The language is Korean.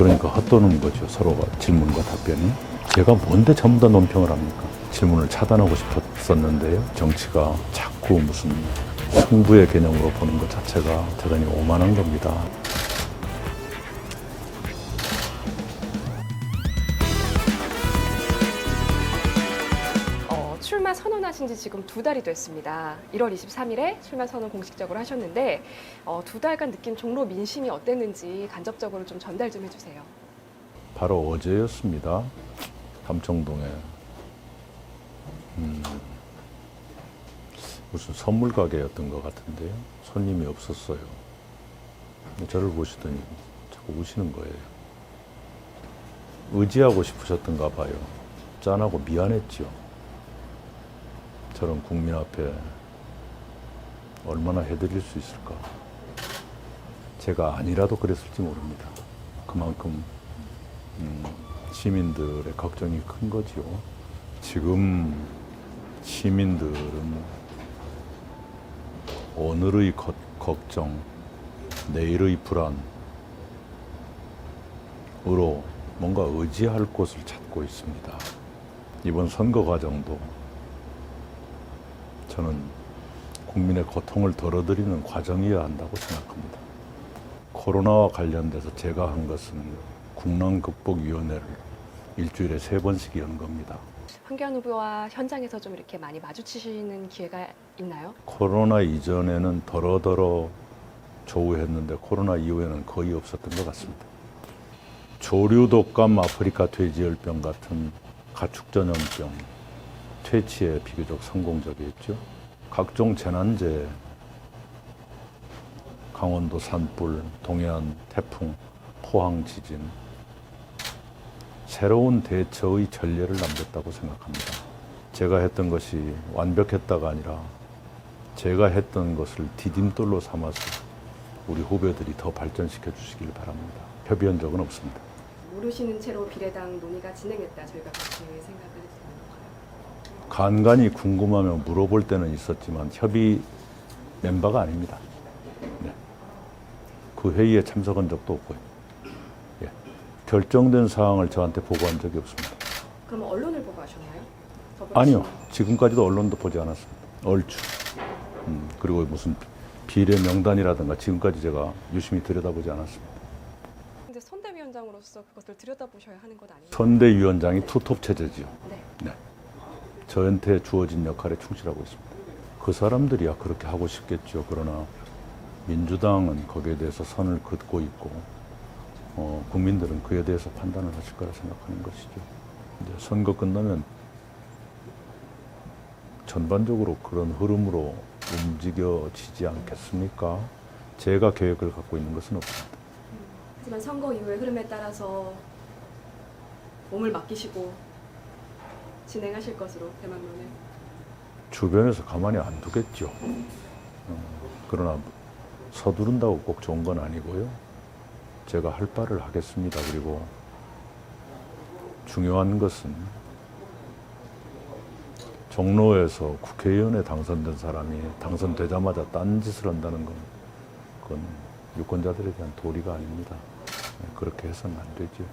그러니까 헛도는 거죠. 서로가 질문과 답변이. 제가 뭔데 전부 다 논평을 합니까? 질문을 차단하고 싶었었는데요. 정치가 자꾸 무슨 승부의 개념으로 보는 것 자체가 대단히 오만한 겁니다. 출마 선언하신 지 지금 두 달이 됐습니다. 1월 23일에 출마 선언 공식적으로 하셨는데 어, 두 달간 느낀 종로 민심이 어땠는지 간접적으로 좀 전달 좀 해주세요. 바로 어제였습니다. 감청동에 음, 무슨 선물 가게였던 것 같은데요. 손님이 없었어요. 저를 보시더니 자꾸 우시는 거예요. 의지하고 싶으셨던가 봐요. 짠하고 미안했죠. 저런 국민 앞에 얼마나 해드릴 수 있을까. 제가 아니라도 그랬을지 모릅니다. 그만큼 음, 시민들의 걱정이 큰 거지요. 지금 시민들은 오늘의 거- 걱정, 내일의 불안으로 뭔가 의지할 곳을 찾고 있습니다. 이번 선거 과정도 저는 국민의 고통을 덜어드리는 과정이어야 한다고 생각합니다. 코로나와 관련돼서 제가 한 것은 국난극복위원회를 일주일에 세 번씩 연 겁니다. 황교안 후보와 현장에서 좀 이렇게 많이 마주치시는 기회가 있나요? 코로나 이전에는 더러더러 조우했는데 코로나 이후에는 거의 없었던 것 같습니다. 조류 독감, 아프리카 돼지열병 같은 가축 전염병 퇴치에 비교적 성공적이었죠. 각종 재난재, 강원도 산불, 동해안 태풍, 포항 지진, 새로운 대처의 전례를 남겼다고 생각합니다. 제가 했던 것이 완벽했다가 아니라 제가 했던 것을 디딤돌로 삼아서 우리 후배들이 더 발전시켜 주시길 바랍니다. 협의한 적은 없습니다. 모르시는 채로 비례당 논의가 진행했다 저희가 그렇게 했습니다. 간간히 궁금하면 물어볼 때는 있었지만 협의 멤버가 아닙니다. 네. 그 회의에 참석한 적도 없고요. 예. 결정된 사항을 저한테 보고한 적이 없습니다. 그럼 언론을 보고 하셨나요? 아니요. 지금까지도 언론도 보지 않았습니다. 얼추. 음, 그리고 무슨 비례 명단이라든가 지금까지 제가 유심히 들여다보지 않았습니다. 근데 선대위원장으로서 그것을 들여다보셔야 하는 것 아니에요? 선대위원장이 투톱 체제지요. 저한테 주어진 역할에 충실하고 있습니다. 그 사람들이야 그렇게 하고 싶겠죠. 그러나 민주당은 거기에 대해서 선을 긋고 있고 어, 국민들은 그에 대해서 판단을 하실 거라 생각하는 것이죠. 이제 선거 끝나면 전반적으로 그런 흐름으로 움직여지지 않겠습니까? 제가 계획을 갖고 있는 것은 없습니다. 하지만 선거 이후의 흐름에 따라서 몸을 맡기시고 진행하실 것으로 대망론을 주변에서 가만히 안 두겠죠. 어, 그러나 서두른다고 꼭 좋은 건 아니고요. 제가 할 바를 하겠습니다. 그리고 중요한 것은 종로에서 국회의원에 당선된 사람이 당선되자마자 딴짓을 한다는 건 그건 유권자들에 대한 도리가 아닙니다. 네, 그렇게 해서는 안 되죠.